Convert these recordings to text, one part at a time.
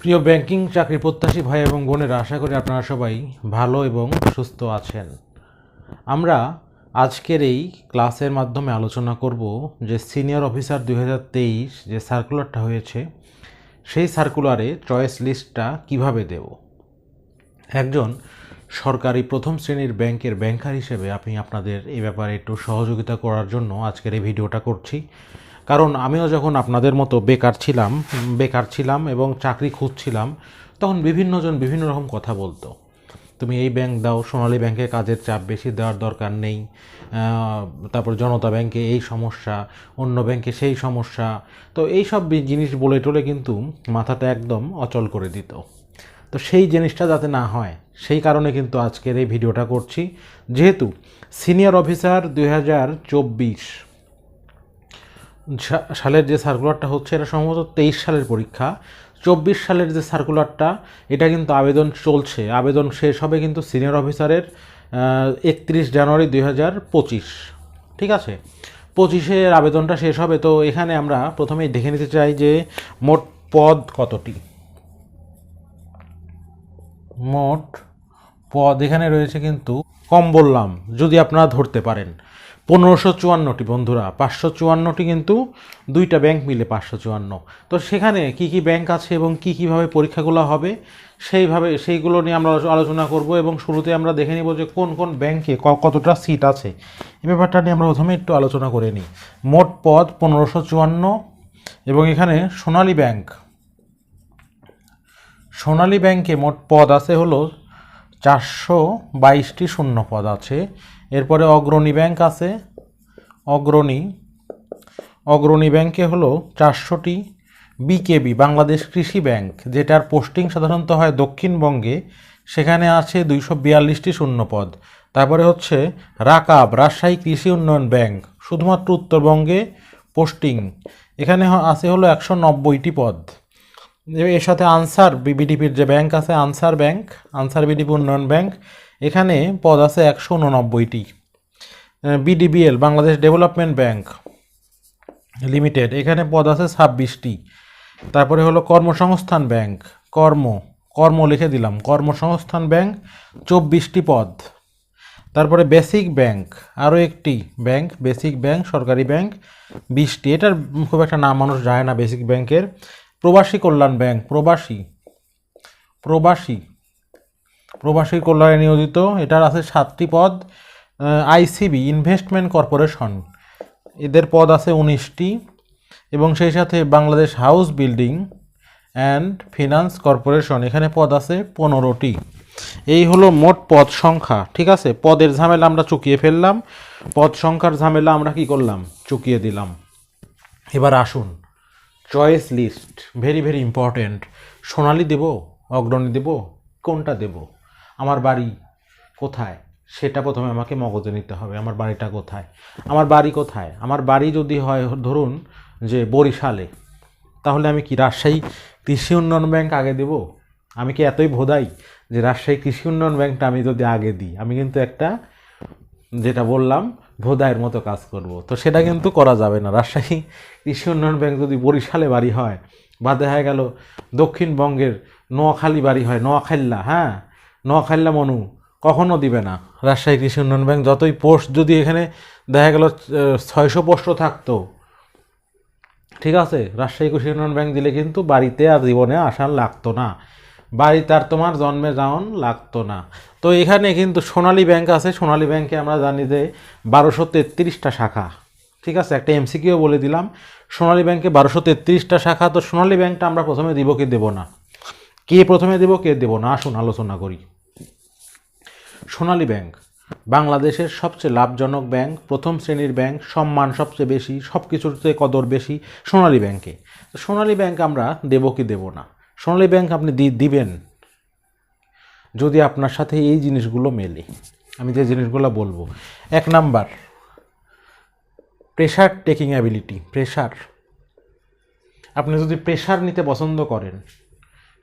প্রিয় ব্যাংকিং চাকরি প্রত্যাশী ভাই এবং বোনেরা, আশা করি আপনারা সবাই ভালো এবং সুস্থ আছেন। আমরা আজকের এই ক্লাসের মাধ্যমে আলোচনা করব যে সিনিয়র অফিসার দু হাজার তেইশ যে সার্কুলারটা হয়েছে, সেই সার্কুলারে চয়েস লিস্টটা কীভাবে দেব? একজন সরকারি প্রথম শ্রেণির ব্যাংকের ব্যাংকার হিসেবে আমি আপনাদের এ ব্যাপারে একটু সহযোগিতা করার জন্য আজকের এই ভিডিওটা করছি। কারণ আমিও যখন আপনাদের মতো বেকার ছিলাম বেকার ছিলাম এবং চাকরি খুঁজছিলাম, তখন বিভিন্নজন বিভিন্ন রকম কথা বলতো। তুমি এই ব্যাংক দাও, সোনালী ব্যাংকে কাজের চাপ বেশি দেওয়ার দরকার নেই তারপর জনতা ব্যাংকে এই সমস্যা, অন্য ব্যাংকে সেই সমস্যা। তো এই সব জিনিস বলে টলে কিন্তু মাথাটা একদম অচল করে দিত। তো সেই জিনিসটা যাতে না হয়, সেই কারণে কিন্তু আজকের এই ভিডিওটা করছি। যেহেতু সিনিয়র অফিসার দুই হাজার চব্বিশ সালের যে সার্কুলারটা হচ্ছে, এটা সম্ভবত তেইশ সালের পরীক্ষা। চব্বিশ সালের যে সার্কুলারটা এটা কিন্তু আবেদন চলছে। আবেদন শেষ হবে কিন্তু সিনিয়র অফিসারের একত্রিশ জানুয়ারি দুই হাজার পঁচিশ। ঠিক আছে? পঁচিশের আবেদনটা শেষ হবে। তো এখানে আমরা প্রথমেই দেখে নিতে চাই যে মোট পদ কতটি? মোট পদ এখানে রয়েছে কিন্তু কম বললাম যদি আপনারা ধরতে পারেন। পনেরোশো চুয়ান্নটি বন্ধুরা, পাঁচশো চুয়ান্নটি কিন্তু দুইটা ব্যাংক মিলে পাঁচশো চুয়ান্ন। তো সেখানে কি কি ব্যাংক আছে এবং কি কীভাবে পরীক্ষাগুলো হবে, সেইভাবে সেইগুলো নিয়ে আমরা আলোচনা করব এবং শুরুতে আমরা দেখে নিব যে কোন কোন ব্যাংকে কতটা সিট আছে। এই ব্যাপারটা নিয়ে আমরা প্রথমে একটু আলোচনা করে নিই। মোট পদ পনেরোশো চুয়ান্ন এবং এখানে সোনালী ব্যাংক সোনালী ব্যাংকে মোট পদ আছে হলো চারশো বাইশটি শূন্য পদ আছে। এরপরে অগ্রণী ব্যাংক আছে। অগ্রণী। অগ্রণী ব্যাংকে হলো চারশোটি বিকেবি, বাংলাদেশ কৃষি ব্যাংক, যেটার পোস্টিং সাধারণত হয় দক্ষিণবঙ্গে। সেখানে আছে দুইশো বিয়াল্লিশটি শূন্য পদ তারপরে হচ্ছে রাকাব, রাজশাহী কৃষি উন্নয়ন ব্যাংক, শুধুমাত্র উত্তরবঙ্গে পোস্টিং। এখানে আছে হলো একশো নব্বইটি পদ। এর সাথে আনসার বিডিপির যে ব্যাংক আছে, আনসার ব্যাংক, আনসার বিডিপি উন্নয়ন ব্যাংক এখানে পদ আছে একশো উননব্বইটি। BDBL Bangladesh development bank limited. এখানে পদ আছে ছাব্বিশটি। তারপরে হলো কর্মসংস্থান ব্যাংক, কর্ম কর্ম লিখে দিলাম। কর্মসংস্থান ব্যাংক, চব্বিশটি পদ। তারপরে বেসিক ব্যাংক, আরও একটি ব্যাংক, বেসিক ব্যাংক, সরকারি ব্যাংক, বিশটি। এটার খুব একটা নাম মানুষ যায় না বেসিক ব্যাংকের। প্রবাসী কল্যাণ ব্যাংক, প্রবাসী প্রবাসী। প্রবাসী কল্যাণে নিয়োজিত। এটার আছে সাতটি পদ। আইসিবি ইনভেস্টমেন্ট কর্পোরেশন এদের পদ আছে উনিশটি। এবং সেই সাথে Bangladesh house building and finance corporation এখানে পদ আছে পনেরোটি। এই হলো মোট পদ সংখ্যা, ঠিক আছে? পদের ঝামেলা আমরা চুকিয়ে ফেললাম। পদ সংখ্যার ঝামেলা আমরা কি করলাম? চুকিয়ে দিলাম। এবার আসুন। Choice list very very important Sonali দেব, অগ্রণী দেব, কোনটা দেব? আমার বাড়ি কোথায়? সেটা প্রথমে আমাকে মগজে নিতে হবে। আমার বাড়িটা কোথায়? আমার বাড়ি কোথায়? আমার বাড়ি যদি হয়, ধরুন যে বরিশালে, তাহলে আমি কি রাজশাহী কৃষি উন্নয়ন ব্যাংক আগে দেব? আমি কি এতই ভোদাই যে রাজশাহী কৃষি উন্নয়ন ব্যাংকটা আমি যদি আগে দিই? আমি কিন্তু একটা, যেটা বললাম ভোদায়ের মতো কাজ করব। তো সেটা কিন্তু করা যাবে না। রাজশাহী কৃষি উন্নয়ন ব্যাংক যদি বরিশালে বাড়ি হয় বা দেখা গেল দক্ষিণবঙ্গের নোয়াখালী বাড়ি হয় নোয়াখাল্লা হ্যাঁ? নোয়াখাল্লা মনু কখনও দিবে না। রাজশাহী কৃষি উন্নয়ন ব্যাংক, যতই পোস্ট যদি এখানে দেখা গেল ছয়শো পোস্টও থাকতো। ঠিক আছে? রাজশাহী কৃষি উন্নয়ন ব্যাংক দিলে কিন্তু বাড়িতে আর জীবনে আসার লাগতো না। বাড়িতে আর তোমার, জন্মে যাওয়ান লাগতো না। তো এখানে কিন্তু সোনালী ব্যাংক আছে। সোনালী ব্যাংকে আমরা জানি যে বারোশো তেত্রিশটা শাখা। ঠিক আছে? একটা এমসিকিউ বলে দিলাম। সোনালী ব্যাংকে বারোশো তেত্রিশটা শাখা, তো সোনালী ব্যাংকটা আমরা প্রথমে দিব কি দেবো না? কে প্রথমে দেবো, কে দেবো না? আসুন, আলোচনা করি। সোনালী ব্যাংক, বাংলাদেশের সবচেয়ে লাভজনক ব্যাংক, প্রথম শ্রেণির ব্যাংক, সম্মান সবচেয়ে বেশি সব কিছুতে কদর বেশি সোনালী ব্যাংকে। সোনালী ব্যাংক আমরা দেবো কি দেবো না? সোনালী ব্যাংক আপনি দিবেন যদি আপনার সাথে এই জিনিসগুলো মেলে। আমি যে জিনিসগুলো বলব। এক number pressure taking ability pressure আপনি যদি প্রেশার নিতে পছন্দ করেন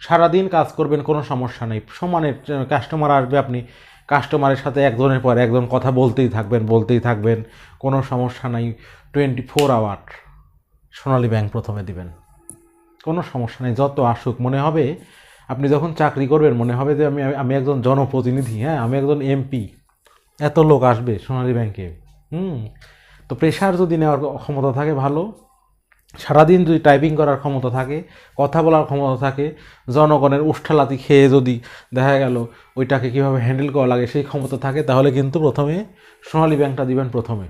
সারাদিন কাজ করবেন, কোনো সমস্যা নেই। সমানের কাস্টমার আসবে, আপনি কাস্টমারের সাথে একজনের পর একজন কথা বলতেই থাকবেন বলতেই থাকবেন, কোনো সমস্যা নাই। Twenty four hour Sonali bank প্রথমে দিবেন। কোনো সমস্যা নেই, যত আসুক। মনে হবে আপনি যখন চাকরি করবেন, মনে হবে যে আমি আমি একজন জনপ্রতিনিধি হ্যাঁ আমি একজন এমপি এত লোক আসবে সোনালী ব্যাংকে হুম, তো প্রেশার যদি নেওয়ার ক্ষমতা থাকে ভালো। সারাদিন যদি টাইপিং করার ক্ষমতা থাকে, কথা বলার ক্ষমতা থাকে, জনগণের উষ্ঠালাতি খেয়ে যদি দেখা গেল ওইটাকে কীভাবে হ্যান্ডেল করা লাগে সেই ক্ষমতা থাকে, তাহলে কিন্তু প্রথমে সোনালী ব্যাংকটা দিবেন প্রথমে।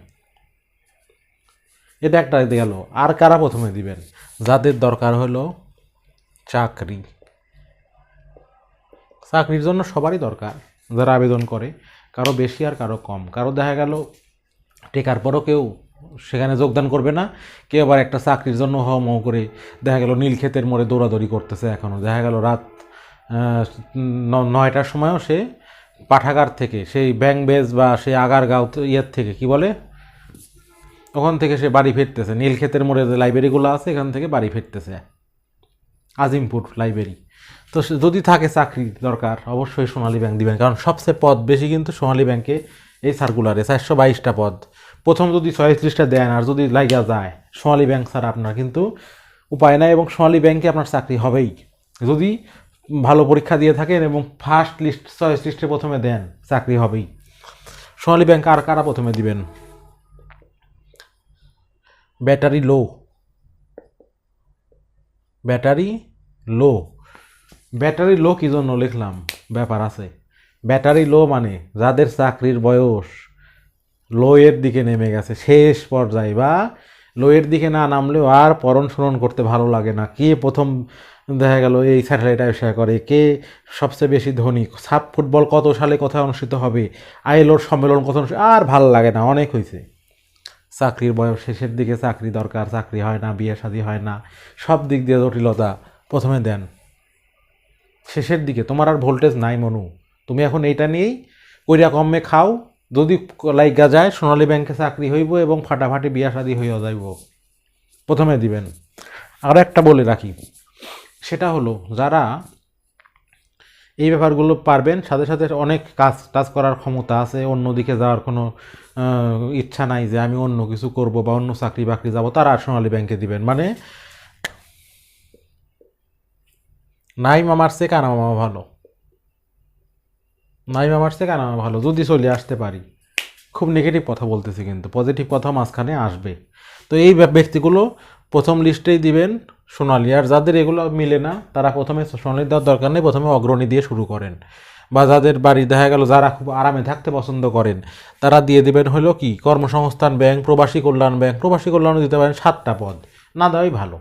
এটা একটা গেল। আর কারা প্রথমে দিবেন? যাদের দরকার হলো চাকরি। চাকরির জন্য সবারই দরকার যারা আবেদন করে, কারও বেশি আর কারও কম। কারও দেখা গেল, টেকার পরও কেউ সেখানে যোগদান করবে না। কেউ আবার একটা চাকরির জন্য হ মহ করে দেখা গেল নীলক্ষেতের মোড়ে দৌড়াদৌড়ি করতেছে এখনও দেখা গেল রাত নয়টার সময়ও সে পাঠাগার থেকে, সেই ব্যাংক বেজ বা সেই আগারগাঁও ইয়ের থেকে, কি বলে? ওখান থেকে সে বাড়ি ফিরতেছে। নীলক্ষেতের মোড়ে যে লাইব্রেরিগুলো আছে, এখান থেকে বাড়ি ফিরতেছে। আজিমপুর লাইব্রেরি। তো যদি থাকে চাকরি দরকার, অবশ্যই সোনালী ব্যাংক দিবেন। কারণ সবচেয়ে পদ বেশি কিন্তু সোনালী ব্যাংকে এই সার্কুলারে চারশো বাইশটা পদ। প্রথম যদি ছয়ত্রিশটা দেন আর যদি লাইগা যায়, সোনালী ব্যাংক ছাড়া আপনার কিন্তু উপায় নাই এবং সোনালী ব্যাংকে আপনার চাকরি হবেই। যদি ভালো পরীক্ষা দিয়ে থাকেন এবং ফার্স্ট লিস্ট চয়েস লিস্টে প্রথমে দেন, চাকরি হবেই। সোনালী ব্যাংক আর কারা প্রথমে দিবেন? Battery low. Battery low. Battery low কী জন্য লিখলাম? ব্যাপার আছে। ব্যাটারি লো মানে যাদের চাকরির বয়স। লো এর দিকে নেমে গেছে, শেষ পর্যায়ে। বা লোয়ের দিকে না নামলেও আর পরণ স্মরণ করতে ভালো লাগে না। কে প্রথম দেখা গেল এই স্যাটেলাইট আবিষ্কার করে? কে সবচেয়ে বেশি ধনী? সাব ফুটবল কত সালে কোথায় অনুষ্ঠিত হবে? আইএলওর সম্মেলন কত আর ভালো লাগে না, অনেক হয়েছে। চাকরির বয়স শেষের দিকে চাকরি দরকার, চাকরি হয় না, বিয়ে শাদী হয় না। সব দিক দিয়ে জটিলতা। প্রথমে দেন। শেষের দিকে, তোমার আর ভোল্টেজ নাই মনু। তুমি এখন এইটা নিয়েই কইরা খাও। যদি লাইগা যায়, সোনালী ব্যাংকে চাকরি হইব এবং ফাটাফাটি বিয়া শাদী হইয়া যাইব। প্রথমে দিবেন। আর একটা বলে রাখি। সেটা হলো, যারা এই ব্যাপারগুলো পারবেন, সাথে সাথে অনেক কাজ, টাজ করার ক্ষমতা আছে অন্যদিকে যাওয়ার কোনো ইচ্ছা নাই যে আমি অন্য কিছু করব বা অন্য চাকরি বাকরি যাব, তারা সোনালী ব্যাংকে দিবেন। মানে নাই মামার চেয়ে কানা মামা ভালো। নাই মামার চেয়ে কানা ভালো, যদি চলে আসতে পারি। খুব নেগেটিভ কথা বলতেছি কিন্তু পজিটিভ কথা মাঝখানে আসবে। তো এই ব্যক্তিগুলো প্রথম লিস্টেই দিবেন সোনালি। আর যাদের এগুলো মিলে না, তারা প্রথমে সোনালি দেওয়ার দরকার নেই, প্রথমে অগ্রণী দিয়ে শুরু করেন। বা যাদের বাড়ি দেখা গেল, যারা খুব আরামে থাকতে পছন্দ করেন, তারা দিয়ে দেবেন হলো কি? কর্মসংস্থান ব্যাংক, প্রবাসী কল্যাণ ব্যাংক। প্রবাসী কল্যাণও দিতে পারেন সাতটা পদ। না দেওয়াই ভালো।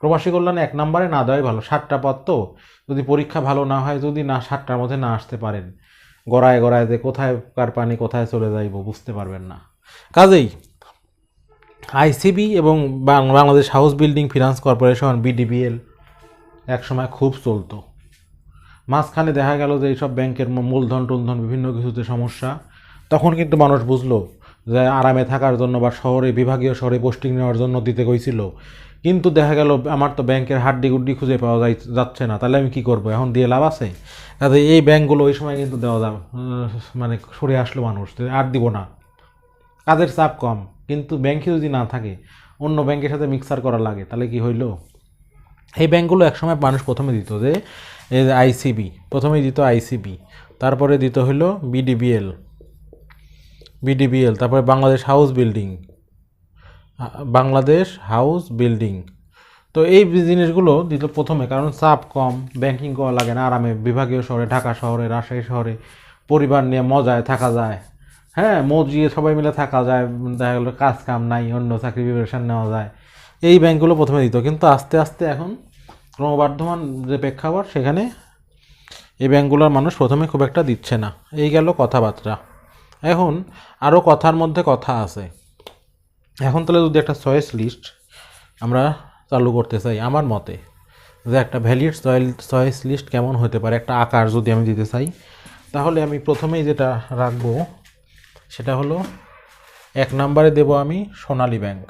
প্রবাসী কল্যাণে এক নম্বরে না দেওয়াই ভালো। সাতটা পদ তো, যদি পরীক্ষা ভালো না হয়, যদি না সাতটার মধ্যে না আসতে পারেন গড়ায় গড়ায় যে কোথায় কার পানি কোথায় চলে যাইব বুঝতে পারবেন না। কাজেই আইসিবি এবং Bangladesh house building finance corporation, BDBL, একসময় খুব চলতো। মাঝখানে দেখা গেল যে এইসব ব্যাংকের মূলধন টুলধন বিভিন্ন কিছুতে সমস্যা। তখন কিন্তু মানুষ বুঝলো যে আরামে থাকার জন্য বা শহরে, বিভাগীয় শহরে পোস্টিং নেওয়ার জন্য দিতে গেছিল। কিন্তু দেখা গেল আমার তো ব্যাংকের হাড্ডি গুড্ডি খুঁজে পাওয়া যাই যাচ্ছে না, তাহলে আমি কি করব? এখন দিয়ে লাভ আছে? কাজে এই ব্যাংকগুলো ওই সময় কিন্তু দেওয়া যাবে মানে সরে আসলো মানুষ আর দিব না। কাজের চাপ কম, কিন্তু ব্যাংকে যদি না থাকে, অন্য ব্যাংকের সাথে মিক্সার করা লাগে, তাহলে কি হইল? এই ব্যাংকগুলো একসময় মানুষ প্রথমে দিত যে আইসিবি প্রথমেই দিত আইসিবি তারপরে দিত হলো বিডিবিএল বিডিবিএল তারপরে Bangladesh house building. Bangladesh house building. তো এই জিনিসগুলো দিত প্রথমে, কারণ চাপ কম ব্যাংকিং করা লাগে না আরামে। বিভাগীয় শহরে, ঢাকা শহরে, রাজশাহী শহরে পরিবার নিয়ে মজায় থাকা যায়। হ্যাঁ মজিয়ে সবাই মিলে থাকা যায়, দেখা গেলো কাজ কাম নাই, অন্য চাকরি প্রিপারেশন নেওয়া যায়। এই ব্যাংকগুলো প্রথমে দিত, কিন্তু আস্তে আস্তে এখন ক্রমবর্ধমান যে প্রেক্ষাপট, সেখানে এই ব্যাংকগুলোর মানুষ প্রথমে খুব একটা দিচ্ছে না। এই গেল কথাবার্তা। এখন আরও কথার মধ্যে কথা আছে। এখন তাহলে যদি একটা চয়েস লিস্ট আমরা চালু করতে চাই, আমার মতে যে একটা ভ্যালিড চয়েস লিস্ট কেমন হতে পারে, একটা আকার যদি আমি দিতে চাই, তাহলে আমি প্রথমেই যেটা রাখব সেটা হলো এক নম্বরে দেব আমি সোনালী ব্যাংক।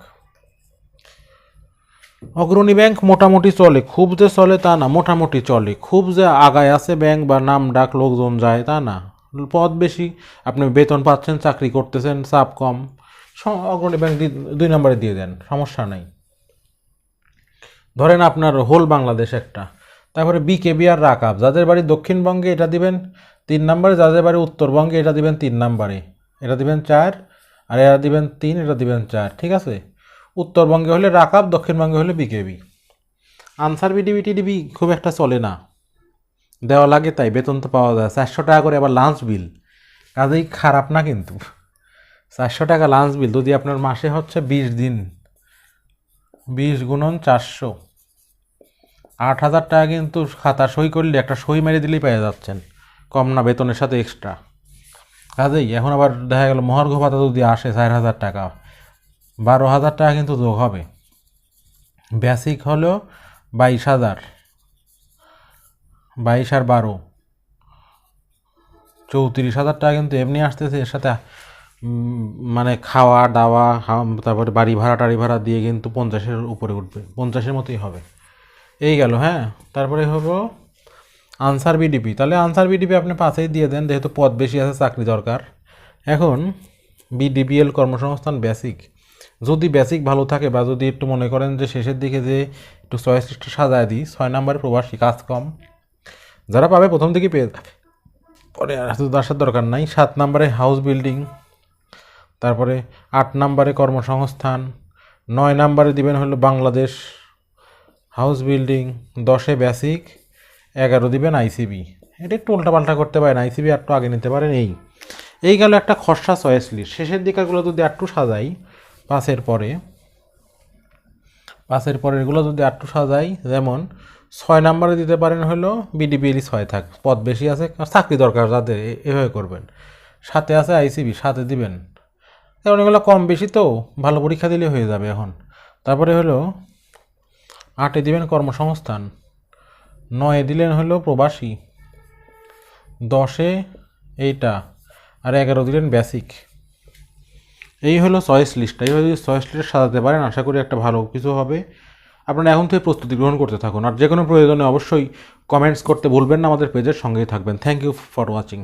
অগ্রণী ব্যাংক মোটামুটি চলে, খুব যে চলে তা না, মোটামুটি চলে, খুব যে আগায় আছে ব্যাংক বা নাম ডাক লোকজন যায় তা না। পদ বেশি, আপনি বেতন পাচ্ছেন, চাকরি করতেছেন, চাপ কম। অগ্রণী ব্যাংক দুই নম্বরে দিয়ে দেন, সমস্যা নেই। ধরেন আপনার হোল বাংলাদেশ একটা, তারপরে বিকেবি আর রাকাব, যাদের বাড়ি দক্ষিণবঙ্গে এটা দিবেন তিন নম্বরে, যাদের বাড়ি উত্তরবঙ্গে এটা দিবেন তিন নম্বরে। এটা দিবেন চার, আর এটা দিবেন তিন, এটা দিবেন চার, ঠিক আছে? উত্তরবঙ্গে হলে রাকাব, দক্ষিণবঙ্গে হলে বিকেবি আনসার বিডিবি টিডিবি খুব একটা চলে না। দেওয়া লাগে তাই বেতন তো পাওয়া যায়, চারশো টাকা করে আবার লাঞ্চ বিল কাজেই খারাপ না কিন্তু। চারশো টাকা লাঞ্চ বিল যদি আপনার মাসে হচ্ছে বিশ দিন। বিশ গুণন চারশো। আট হাজার টাকা কিন্তু খাতা সই করলে, একটা সই মেরে দিলেই পেয়ে যাচ্ছেন। কম না, বেতনের সাথে এক্সট্রা কাজেই, এখন আবার দেখা গেল, মহার্ঘ ভাতা যদি আসে চার হাজার টাকা, বারো হাজার টাকা কিন্তু যোগ হবে। বেসিক হলো বাইশ হাজার। বাইশ আর বারো, চৌত্রিশ হাজার টাকা কিন্তু এমনি আসতেছে, এর সাথে মানে খাওয়া, দাওয়া তারপরে বাড়ি ভাড়া, টাড়ি ভাড়া দিয়ে কিন্তু পঞ্চাশের উপরে উঠবে। পঞ্চাশের মতোই হবে। এই গেল হ্যাঁ? তারপরে হব আনসার বিডিপি তাহলে আনসার বিডিপি আপনি পাশেই দিয়ে দেন, যেহেতু পদ বেশি আছে, চাকরি দরকার। এখন বিডিবিএল কর্মসংস্থান বেসিক। যদি বেসিক ভালো থাকে বা যদি একটু মনে করেন যে শেষের দিকে যে একটু চয়েস লিস্টটা সাজায় দিই, ছয় নম্বরে প্রবাসী, কাজ কম। যারা পাবে প্রথম থেকে পেয়ে পরে আসার দরকার নাই। সাত নম্বরে হাউস বিল্ডিং তারপরে আট নম্বরে কর্মসংস্থান, নয় নম্বরে দিবেন হলো বাংলাদেশ হাউস বিল্ডিং, দশে বেসিক, এগারো দিবেন আইসিবি। এটা একটু উল্টাপাল্টা করতে পারেন, আইসিবি একটু আগে নিতে পারেন এই। এই গেল একটা খসড়া চয়েস লিস্ট শেষের দিকারগুলো যদি একটু সাজাই পাসের পরে পাসের পরে এগুলো যদি একটু সাজাই, যেমন ছয় নাম্বারে দিতে পারেন হলো বিডিবিএলই ছয় থাক, পদ বেশি আছে চাকরি দরকার যাদের এভাবে করবেন। সাথে আছে আইসিবি সাথে দিবেন। কারণ এগুলো কম বেশি তো, ভালো পরীক্ষা দিলে হয়ে যাবে এখন। তারপরে হলো, আটে দিবেন কর্মসংস্থান, নয়ে দিলেন হলো প্রবাসী, দশে এইটা, আর এগারো দিলেন বেসিক এই হলো চয়েস লিস্ট এইভাবে যদি চয়েস লিস্ট সাজাতে পারেন, আশা করি একটা ভালো কিছু হবে। আপনারা এখন থেকে প্রস্তুতি গ্রহণ করতে থাকুন। আর যে কোনো প্রয়োজনে অবশ্যই কমেন্টস করতে ভুলবেন না, আমাদের পেজের সঙ্গেই থাকবেন। Thank you for watching